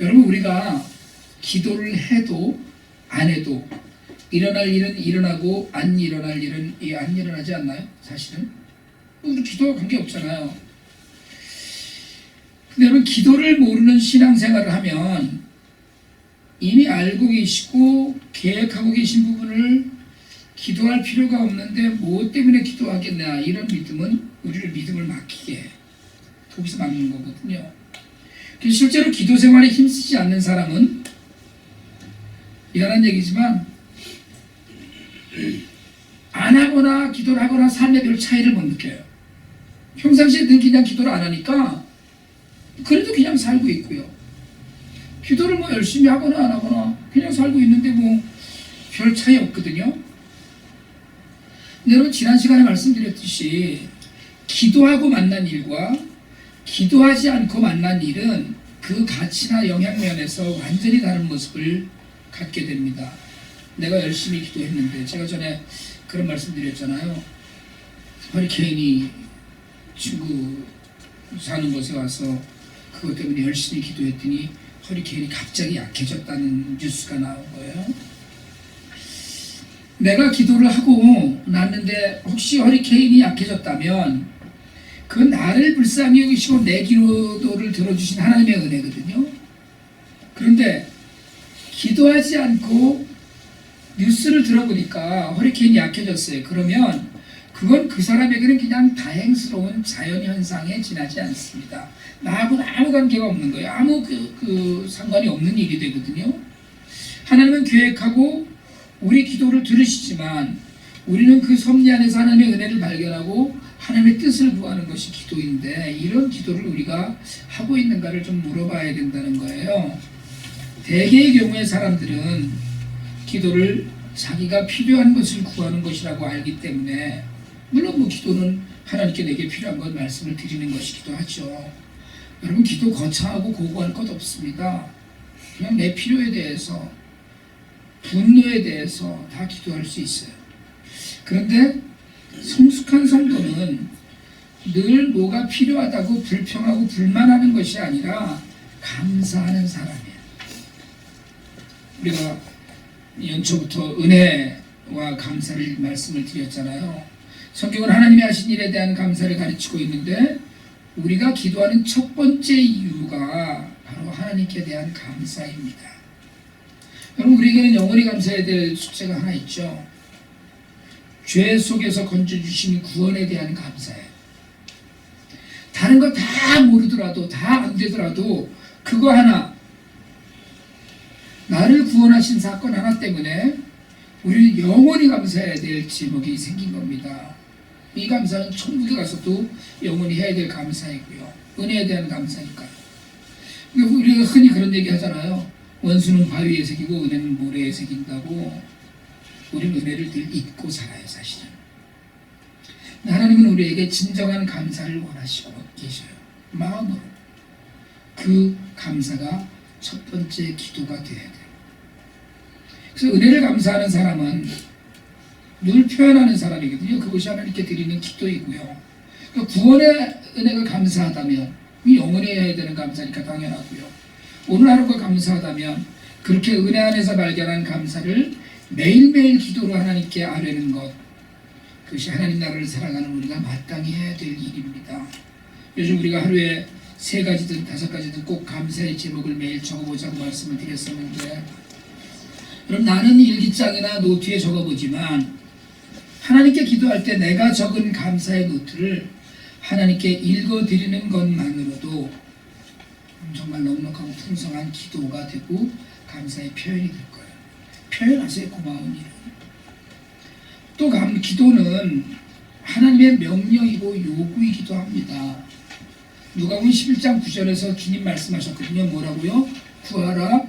여러분 우리가 기도를 해도 안 해도 일어날 일은 일어나고 안 일어날 일은 이안 일어나지 않나요? 사실은 우리 기도와 관계 없잖아요. 근데 여러분 기도를 모르는 신앙생활을 하면 이미 알고 계시고 계획하고 계신 부분을 기도할 필요가 없는데 뭐 때문에 기도하겠냐 이런 믿음은 우리를 믿음을 막히게 해. 거기서 막는 거거든요. 실제로 기도 생활에 힘쓰지 않는 사람은 미안한 얘기지만 안 하거나 기도를 하거나 삶에 별 차이를 못 느껴요. 평상시에 늘 그냥 기도를 안 하니까 그래도 그냥 살고 있고요. 기도를 뭐 열심히 하거나 안 하거나 그냥 살고 있는데 뭐 별 차이 없거든요. 근데 여러분 지난 시간에 말씀드렸듯이 기도하고 만난 일과 기도하지 않고 만난 일은 그 가치나 영향 면에서 완전히 다른 모습을 갖게 됩니다. 내가 열심히 기도했는데 제가 전에 그런 말씀드렸잖아요. 허리케인이 친구 사는 곳에 와서 그것 때문에 열심히 기도했더니 허리케인이 갑자기 약해졌다는 뉴스가 나온 거예요. 내가 기도를 하고 났는데 혹시 허리케인이 약해졌다면 그 나를 불쌍히 여기시고 내 기도를 들어주신 하나님의 은혜거든요. 그런데 기도하지 않고 뉴스를 들어보니까 허리케인이 약해졌어요. 그러면 그건 그 사람에게는 그냥 다행스러운 자연현상에 지나지 않습니다. 나하고는 아무 관계가 없는 거예요. 아무 그, 그 상관이 없는 일이 되거든요. 하나님은 계획하고 우리 기도를 들으시지만 우리는 그 섭리 안에서 하나님의 은혜를 발견하고 하나님의 뜻을 구하는 것이 기도인데 이런 기도를 우리가 하고 있는가를 좀 물어봐야 된다는 거예요. 대개의 경우에 사람들은 기도를 자기가 필요한 것을 구하는 것이라고 알기 때문에 물론 뭐 기도는 하나님께 내게 필요한 것 말씀을 드리는 것이기도 하죠. 여러분 기도 거창하고 고고할 것 없습니다. 그냥 내 필요에 대해서 분노에 대해서 다 기도할 수 있어요. 그런데 성 숙한 성도는 늘 뭐가 필요하다고 불평하고 불만하는 것이 아니라 감사하는 사람이에요. 우리가 연초부터 은혜와 감사를 말씀을 드렸잖아요. 성경은 하나님이 하신 일에 대한 감사를 가르치고 있는데 우리가 기도하는 첫 번째 이유가 바로 하나님께 대한 감사입니다. 여러분 우리에게는 영원히 감사해야 될 숙제가 하나 있죠. 죄 속에서 건져주신 구원에 대한 감사예요. 다른 거 다 모르더라도 다 안 되더라도 그거 하나 나를 구원하신 사건 하나 때문에 우리는 영원히 감사해야 될 제목이 생긴 겁니다. 이 감사는 천국에 가서도 영원히 해야 될 감사이고요. 은혜에 대한 감사니까요. 그러니까 우리가 흔히 그런 얘기 하잖아요. 원수는 바위에 새기고 은혜는 모래에 새긴다고 우리는 은혜를 늘 잊고 살아요 사실은. 하나님은 우리에게 진정한 감사를 원하시고 계셔요. 마음으로. 그 감사가 첫 번째 기도가 되어야 돼요. 그래서 은혜를 감사하는 사람은 늘 표현하는 사람이거든요. 그것이 하나님께 드리는 기도이고요. 그러니까 구원의 은혜가 감사하다면 이 영원히 해야 되는 감사니까 당연하고요. 오늘 하루가 감사하다면 그렇게 은혜 안에서 발견한 감사를 매일매일 기도로 하나님께 아뢰는 것 그것이 하나님 나라를 살아가는 우리가 마땅히 해야 될 일입니다. 요즘 우리가 하루에 세 가지든 다섯 가지든 꼭 감사의 제목을 매일 적어보자고 말씀을 드렸었는데 그럼 나는 일기장이나 노트에 적어보지만 하나님께 기도할 때 내가 적은 감사의 노트를 하나님께 읽어드리는 것만으로도 정말 넉넉하고 풍성한 기도가 되고 감사의 표현이 될 거예요. 표현하세요 고마운 일. 또 감, 기도는 하나님의 명령이고 요구이기도 합니다. 누가복음 11장 9절에서 주님 말씀하셨거든요. 뭐라고요? 구하라,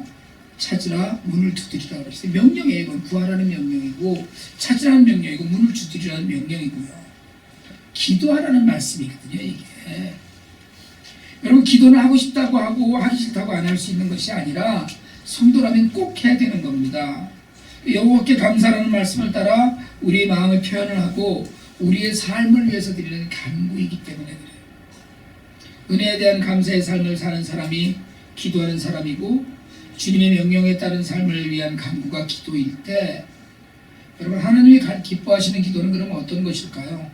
찾으라, 문을 두드리라 그랬어요. 명령이에요. 이건 구하라는 명령이고 찾으라는 명령이고 문을 두드리라는 명령이고요. 기도하라는 말씀이거든요. 이게. 여러분 기도는 하고 싶다고 하고 하기 싫다고 안 할 수 있는 것이 아니라 성도라면 꼭 해야 되는 겁니다. 여호와께 감사라는 말씀을 따라 우리의 마음을 표현을 하고 우리의 삶을 위해서 드리는 간구이기 때문에 그래요. 은혜에 대한 감사의 삶을 사는 사람이 기도하는 사람이고 주님의 명령에 따른 삶을 위한 간구가 기도일 때 여러분 하나님이 가- 기뻐하시는 기도는 그럼 어떤 것일까요?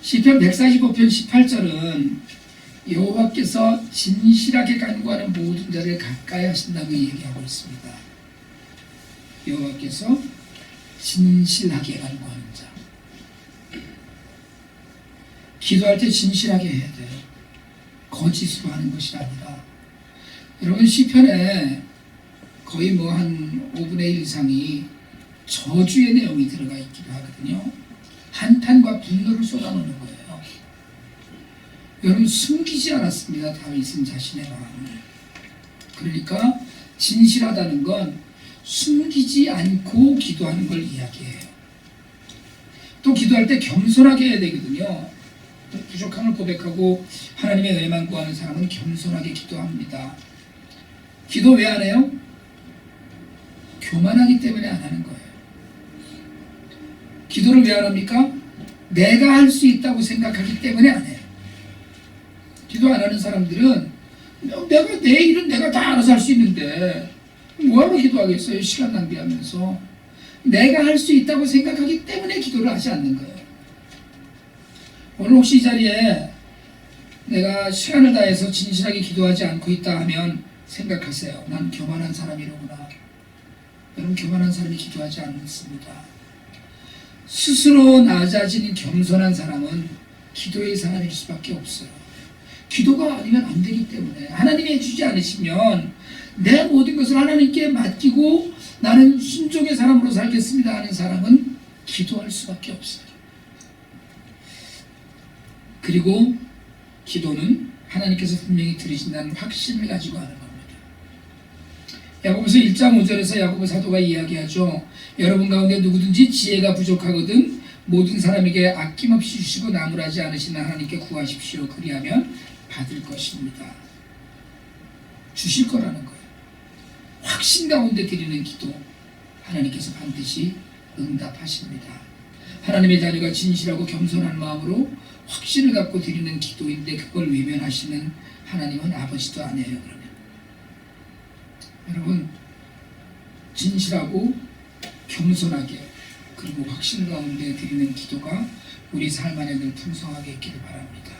시편 145편 18절은 여호와께서 진실하게 간구하는 모든 자를 가까이 하신다고 얘기하고 있습니다. 여호와께서 진실하게 간구하는 자. 기도할 때 진실하게 해야 돼요. 거짓으로 하는 것이 아니라. 여러분 시편에 거의 뭐 한 5분의 1 이상이 저주의 내용이 들어가 있기도 하거든요. 한탄과 분노를 쏟아놓는 거예요. 여러분 숨기지 않았습니다. 다윗은 자신의 마음을. 그러니까 진실하다는 건 숨기지 않고 기도하는 걸 이야기해요. 또 기도할 때 겸손하게 해야 되거든요. 부족함을 고백하고 하나님의 은혜만 구하는 사람은 겸손하게 기도합니다. 기도 왜 안 해요? 교만하기 때문에 안 하는 거예요. 기도를 왜 안 합니까? 내가 할 수 있다고 생각하기 때문에 안 해요. 기도 안 하는 사람들은 내가 내 일은 내가 다 알아서 할 수 있는데 뭐하러 기도하겠어요? 시간 낭비하면서 내가 할 수 있다고 생각하기 때문에 기도를 하지 않는 거예요. 오늘 혹시 이 자리에 내가 시간을 다해서 진실하게 기도하지 않고 있다 하면 생각하세요. 난 교만한 사람이로구나. 여러분 교만한 사람이 기도하지 않습니다. 스스로 낮아진 겸손한 사람은 기도의 사람일 수밖에 없어요. 기도가 아니면 안 되기 때문에 하나님이 해주지 않으시면 내 모든 것을 하나님께 맡기고 나는 순종의 사람으로 살겠습니다 하는 사람은 기도할 수밖에 없어요. 그리고 기도는 하나님께서 분명히 들으신다는 확신을 가지고 하는 겁니다. 야고보서 1장 5절에서 야고보 사도가 이야기하죠. 여러분 가운데 누구든지 지혜가 부족하거든 모든 사람에게 아낌없이 주시고 나무라지 않으시는 하나님께 구하십시오. 그리하면 받을 것입니다. 주실 거라는 거예요. 확신 가운데 드리는 기도 하나님께서 반드시 응답하십니다. 하나님의 자녀가 진실하고 겸손한 마음으로 확신을 갖고 드리는 기도인데 그걸 외면하시는 하나님은 아버지도 아니에요. 그러면 여러분 진실하고 겸손하게 그리고 확신 가운데 드리는 기도가 우리 삶 안에 늘 풍성하게 있기를 바랍니다.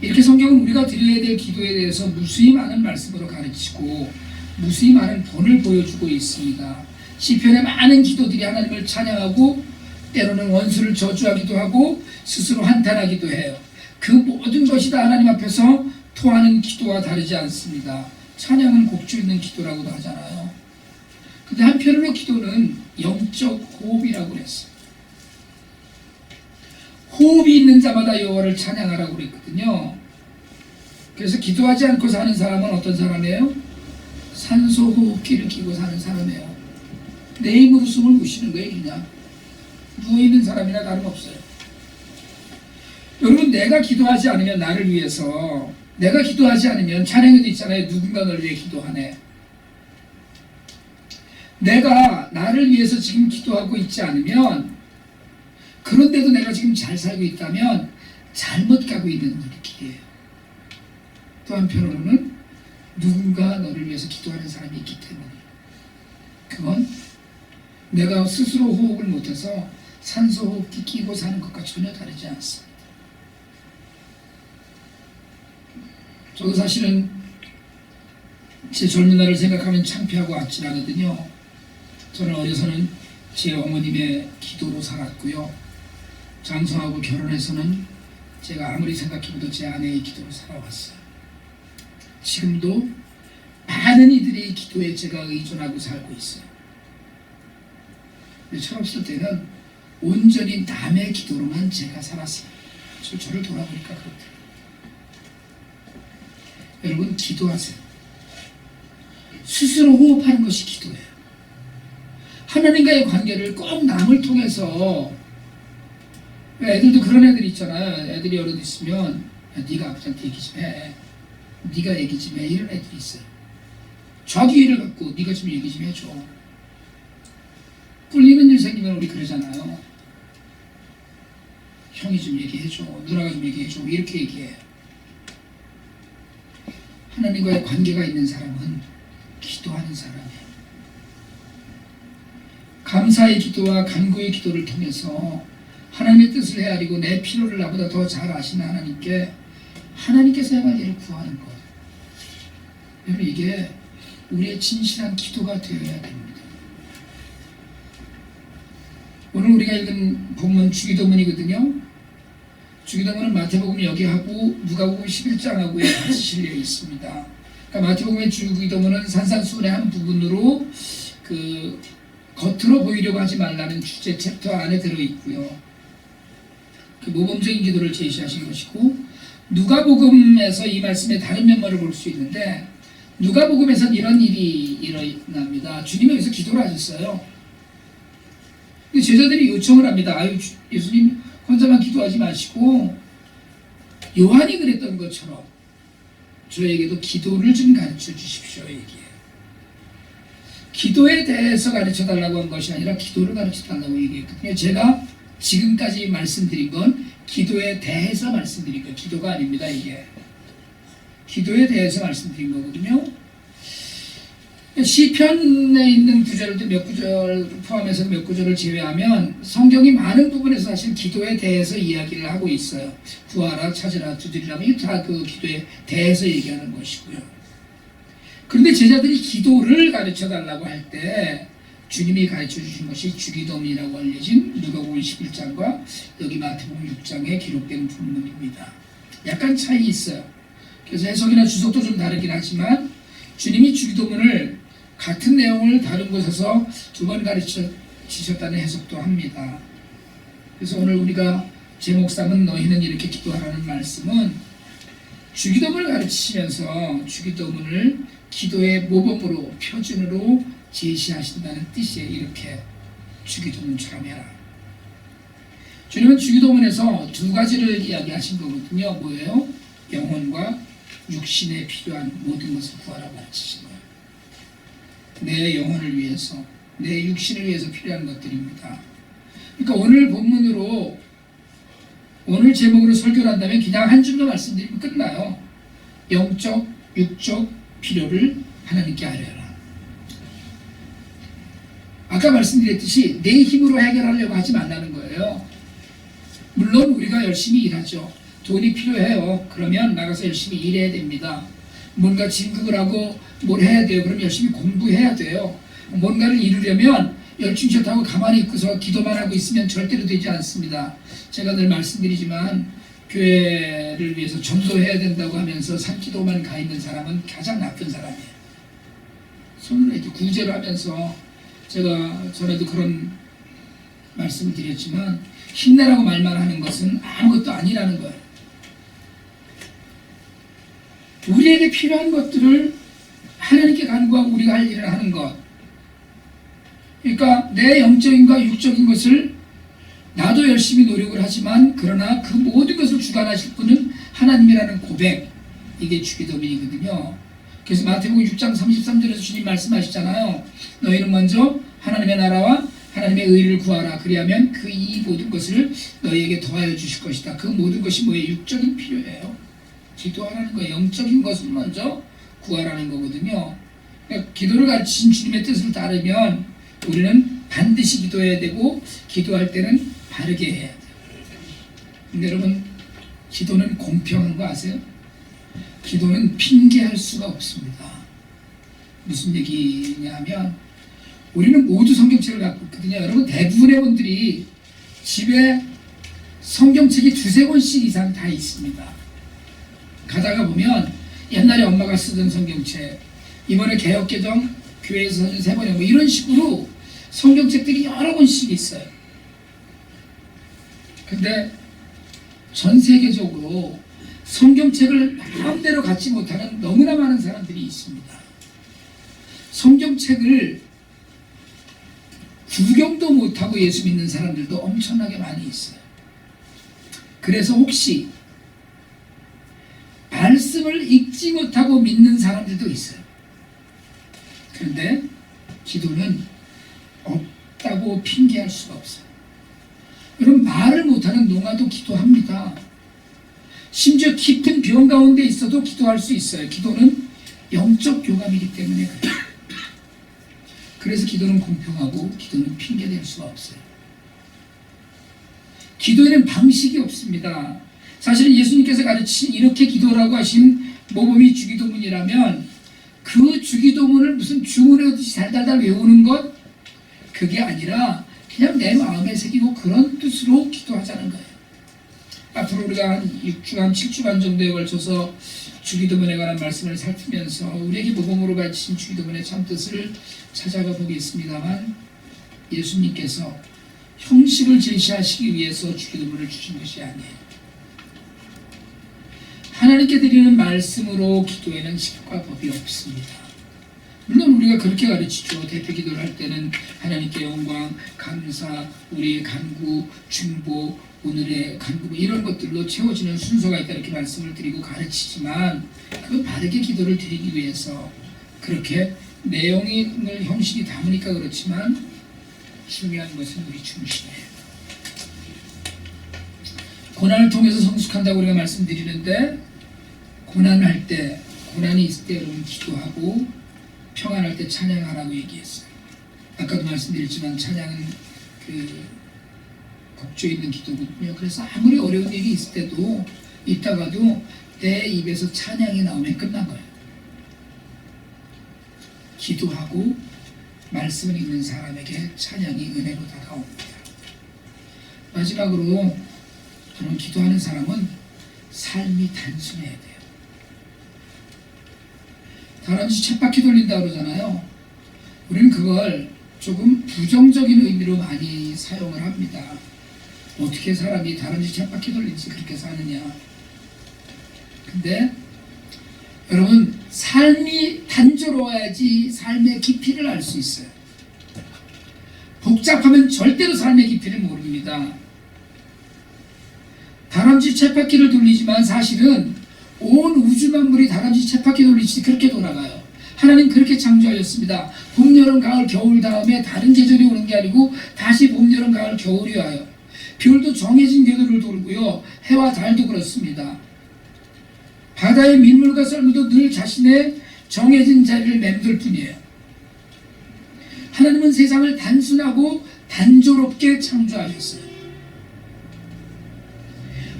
이렇게 성경은 우리가 드려야 될 기도에 대해서 무수히 많은 말씀으로 가르치고 무수히 많은 본을 보여주고 있습니다. 시편의 많은 기도들이 하나님을 찬양하고 때로는 원수를 저주하기도 하고 스스로 한탄하기도 해요. 그 모든 것이 다 하나님 앞에서 토하는 기도와 다르지 않습니다. 찬양은 곡줄 있는 기도라고도 하잖아요. 근데 한편으로 기도는 영적 호흡이라고 그랬어요. 호흡이 있는 자마다 여호와를 찬양하라고 그랬거든요. 그래서 기도하지 않고 사는 사람은 어떤 사람이에요? 산소 호흡기를 끼고 사는 사람이에요. 내 힘으로 숨을 못 쉬는 거예요, 그냥. 누워있는 사람이나 다름없어요. 여러분, 내가 기도하지 않으면 나를 위해서, 내가 기도하지 않으면 찬양에도 있잖아요. 누군가 널 위해 기도하네. 내가 나를 위해서 지금 기도하고 있지 않으면, 그런데도 내가 지금 잘 살고 있다면, 잘못 가고 있는 일이에요. 또 한편으로는, 누군가 너를 위해서 기도하는 사람이 있기 때문에. 그건 내가 스스로 호흡을 못해서 산소 호흡기 끼고 사는 것과 전혀 다르지 않습니다. 저도 사실은 제 젊은 날을 생각하면 창피하고 아찔하거든요. 저는 어려서는 제 어머님의 기도로 살았고요. 장성하고 결혼해서는 제가 아무리 생각해봐도 제 아내의 기도로 살아왔어요. 지금도 많은 이들의 기도에 제가 의존하고 살고 있어요. 근데 철없을 때는 온전히 남의 기도로만 제가 살았어요. 저, 저를 돌아보니까 그렇더라고요. 여러분 기도하세요. 스스로 호흡하는 것이 기도예요. 하나님과의 관계를 꼭 남을 통해서 애들도 그런 애들 있잖아요. 애들이 여럿 있으면 야, 네가 아버지한테 얘기 좀 해. 네가 얘기 좀 해. 이런 애들이 있어요. 자기 일을 갖고 네가 좀 얘기 좀 해줘. 꿀리는 일 생기면 우리 그러잖아요. 형이 좀 얘기해줘. 누나가 좀 얘기해줘. 이렇게 얘기해요. 하나님과의 관계가 있는 사람은 기도하는 사람이에요. 감사의 기도와 간구의 기도를 통해서 하나님의 뜻을 헤아리고 내 필요를 나보다 더 잘 아시는 하나님께 하나님께서 행할 일을 구하는 것. 여러분 이게 우리의 진실한 기도가 되어야 됩니다. 오늘 우리가 읽은 본문 주기도문이거든요. 주기도문은 마태복음 여기하고 누가복음 11장하고에 같이 실려 있습니다. 그러니까 마태복음의 주기도문은 산산수훈의 한 부분으로 그 겉으로 보이려고 하지 말라는 주제 챕터 안에 들어 있고요. 그 모범적인 기도를 제시하신 것이고 누가복음에서 이 말씀의 다른 면모를 볼 수 있는데 누가복음에서는 이런 일이 일어납니다. 주님이 여기서 기도를 하셨어요. 제자들이 요청을 합니다. 아유 주- 예수님 혼자만 기도하지 마시고 요한이 그랬던 것처럼 저에게도 기도를 좀 가르쳐 주십시오 얘기해요. 기도에 대해서 가르쳐 달라고 한 것이 아니라 기도를 가르쳐 달라고 얘기했거든요. 제가 지금까지 말씀드린 건 기도에 대해서 말씀드린 거 기도가 아닙니다 이게 기도에 대해서 말씀드린 거거든요. 시편에 있는 구절도 몇 구절 포함해서 몇 구절을 제외하면 성경이 많은 부분에서 사실 기도에 대해서 이야기를 하고 있어요. 구하라, 찾으라, 두드리라, 이게 다그 기도에 대해서 얘기하는 것이고요. 그런데 제자들이 기도를 가르쳐 달라고 할 때 주님이 가르쳐 주신 것이 주기도문이라고 알려진 누가복음 11장과 여기 마태복음 6장에 기록된 본문입니다. 약간 차이 있어요. 그래서 해석이나 주석도 좀 다르긴 하지만 주님이 주기도문을 같은 내용을 다른 곳에서 두 번 가르쳐 주셨다는 해석도 합니다. 그래서 오늘 우리가 제목 삼은 너희는 이렇게 기도하라는 말씀은 주기도문을 가르치시면서 주기도문을 기도의 모범으로 표준으로 제시하신다는 뜻이에요. 이렇게 주기도문처럼 해라. 주님은 주기도문에서 두 가지를 이야기하신 거거든요. 뭐예요? 영혼과 육신에 필요한 모든 것을 구하라고 가르치신 거예요. 내 영혼을 위해서, 내 육신을 위해서 필요한 것들입니다. 그러니까 오늘 본문으로 오늘 제목으로 설교를 한다면 그냥 한 줄로 말씀드리면 끝나요. 영적, 육적 필요를 하나님께 아뢰라. 아까 말씀드렸듯이 내 힘으로 해결하려고 하지 말라는 거예요. 물론 우리가 열심히 일하죠. 돈이 필요해요. 그러면 나가서 열심히 일해야 됩니다. 뭔가 진급을 하고 뭘 해야 돼요. 그럼 열심히 공부해야 돼요. 뭔가를 이루려면 열중샷하고 가만히 있고서 기도만 하고 있으면 절대로 되지 않습니다. 제가 늘 말씀드리지만 교회를 위해서 전도해야 된다고 하면서 산기도만 가 있는 사람은 가장 나쁜 사람이에요. 손을 이렇게 구제를 하면서 제가 전에도 그런 말씀을 드렸지만 힘내라고 말만 하는 것은 아무것도 아니라는 거예요. 우리에게 필요한 것들을 하나님께 간구하고 우리가 할 일을 하는 것. 그러니까 내 영적인과 육적인 것을 나도 열심히 노력을 하지만 그러나 그 모든 것을 주관하실 분은 하나님이라는 고백. 이게 주기도문이거든요. 그래서 마태복음 6장 33절에서 주님 말씀하시잖아요. 너희는 먼저 하나님의 나라와 하나님의 의를 구하라. 그리하면 그 이 모든 것을 너희에게 더하여 주실 것이다. 그 모든 것이 뭐예요? 육적인 필요예요. 기도하라는 거예요. 영적인 것을 먼저 구하라는 거거든요. 그러니까 기도를 가르치신 주님의 뜻을 따르면 우리는 반드시 기도해야 되고 기도할 때는 바르게 해야 돼요. 여러분 기도는 공평한 거 아세요? 기도는 핑계할 수가 없습니다. 무슨 얘기냐면 우리는 모두 성경책을 갖고 있거든요. 여러분 대부분의 분들이 집에 성경책이 두세 권씩 이상 다 있습니다. 가다가 보면 옛날에 엄마가 쓰던 성경책, 이번에 개혁개정 교회에서 사준 세 번에 뭐 이런 식으로 성경책들이 여러 권씩 있어요. 근데 전 세계적으로 성경책을 마음대로 갖지 못하는 너무나 많은 사람들이 있습니다. 성경책을 구경도 못하고 예수 믿는 사람들도 엄청나게 많이 있어요. 그래서 혹시 말씀을 읽지 못하고 믿는 사람들도 있어요. 그런데 기도는 없다고 핑계할 수가 없어요. 여러분 말을 못하는 농아도 기도합니다. 심지어 깊은 병 가운데 있어도 기도할 수 있어요. 기도는 영적 교감이기 때문에. 그래서 기도는 공평하고 기도는 핑계댈 수가 없어요. 기도에는 방식이 없습니다. 사실은 예수님께서 가르친 이렇게 기도라고 하신 모범이 주기도문이라면 그 주기도문을 무슨 주문에 듯이 달달달 외우는 것 그게 아니라 그냥 내 마음에 새기고 그런 뜻으로 기도하자는 거예요. 앞으로 우리가 한 6주간 7주간 정도에 걸쳐서 주기도문에 관한 말씀을 살피면서 우리에게 모범으로 가르친 주기도문의 참뜻을 찾아가 보겠습니다만 예수님께서 형식을 제시하시기 위해서 주기도문을 주신 것이 아니에요. 하나님께 드리는 말씀으로 기도에는 식과 법이 없습니다. 물론 우리가 그렇게 가르치죠. 대표 기도를 할 때는 하나님께 영광, 감사, 우리의 간구, 중보, 오늘의 간구 뭐 이런 것들로 채워지는 순서가 있다 이렇게 말씀을 드리고 가르치지만 그 바르게 기도를 드리기 위해서 그렇게 내용을 형식이 담으니까 그렇지만 중요한 것은 우리 중심이에요. 고난을 통해서 성숙한다고 우리가 말씀드리는데 고난할 때 고난이 있을 때 여러분 기도하고 평안할 때 찬양하라고 얘기했어요. 아까도 말씀드렸지만 찬양은 그 곡조 있는 기도거든요. 그래서 아무리 어려운 일이 있을 때도 있다가도 내 입에서 찬양이 나오면 끝난 거예요. 기도하고 말씀을 읽는 사람에게 찬양이 은혜로 다가옵니다. 마지막으로 저는 기도하는 사람은 삶이 단순해야 돼요. 다람쥐 쳇바퀴 돌린다 그러잖아요. 우리는 그걸 조금 부정적인 의미로 많이 사용을 합니다. 어떻게 사람이 다람쥐 쳇바퀴 돌리지 그렇게 사느냐. 근데 여러분 삶이 단조로워야지 삶의 깊이를 알 수 있어요. 복잡하면 절대로 삶의 깊이를 모릅니다. 다람쥐 쳇바퀴를 돌리지만 사실은 온 우주 만물이 다람쥐 쳇바퀴 돌리듯이 그렇게 돌아가요. 하나님 그렇게 창조하셨습니다. 봄, 여름, 가을, 겨울 다음에 다른 계절이 오는 게 아니고 다시 봄, 여름, 가을, 겨울이 와요. 별도 정해진 궤도를 돌고요. 해와 달도 그렇습니다. 바다의 민물과 썰물도 늘 자신의 정해진 자리를 맴돌 뿐이에요. 하나님은 세상을 단순하고 단조롭게 창조하셨어요.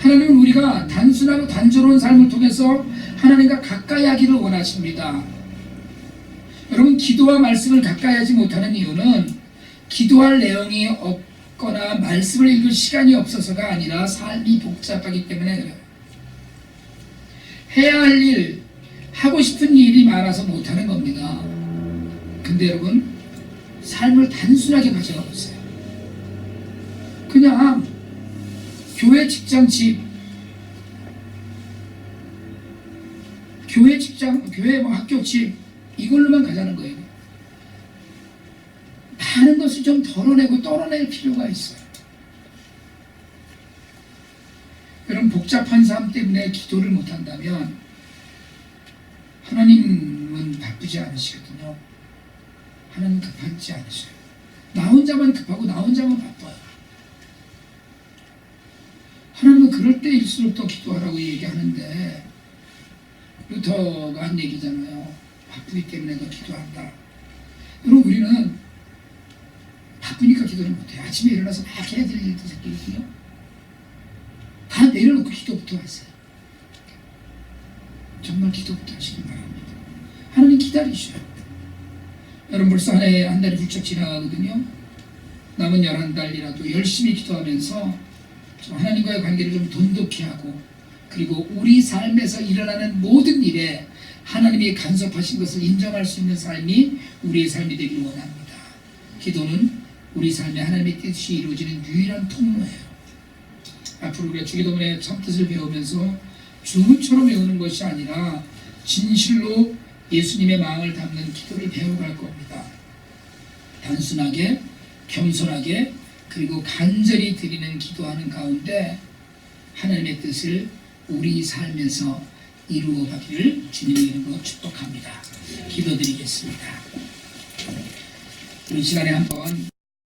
하나님은 우리가 단순하고 단조로운 삶을 통해서 하나님과 가까이 하기를 원하십니다. 여러분 기도와 말씀을 가까이 하지 못하는 이유는 기도할 내용이 없거나 말씀을 읽을 시간이 없어서가 아니라 삶이 복잡하기 때문에 그래요. 해야 할 일, 하고 싶은 일이 많아서 못하는 겁니다. 근데 여러분 삶을 단순하게 가져가 보세요. 그냥 교회 직장 집 교회 직장 교회 뭐 학교 집 이걸로만 가자는 거예요. 많은 것을 좀 덜어내고 떨어낼 필요가 있어요. 여러분 복잡한 삶 때문에 기도를 못한다면 하나님은 바쁘지 않으시거든요. 하나님 급하지 않으셔요. 나 혼자만 급하고 나 혼자만 바빠요. 하나님은 그럴 때일수록 더 기도하라고 얘기하는데 루터가 한 얘기잖아요. 바쁘기 때문에 더 기도한다. 여러분 우리는 바쁘니까 기도를 못해요. 아침에 일어나서 막 해야 될 일도 생기거든요. 다 내려놓고 기도부터 하세요. 정말 기도부터 하시기 바랍니다. 하나님 기다리셔요. 여러분 벌써 한 해 한 달이 훌쩍 지나가거든요. 남은 열한 달이라도 열심히 기도하면서 좀 하나님과의 관계를 좀 돈독히 하고 그리고 우리 삶에서 일어나는 모든 일에 하나님이 간섭하신 것을 인정할 수 있는 삶이 우리의 삶이 되길 원합니다. 기도는 우리 삶에 하나님의 뜻이 이루어지는 유일한 통로예요. 앞으로 우리가 주기도문의 참 뜻을 배우면서 주문처럼 외우는 것이 아니라 진실로 예수님의 마음을 담는 기도를 배워갈 겁니다. 단순하게, 겸손하게, 그리고 간절히 드리는 기도하는 가운데 하나님의 뜻을 우리 삶에서 이루어 가기를 주님의 이름으로 축복합니다. 기도드리겠습니다. 이 시간에 한번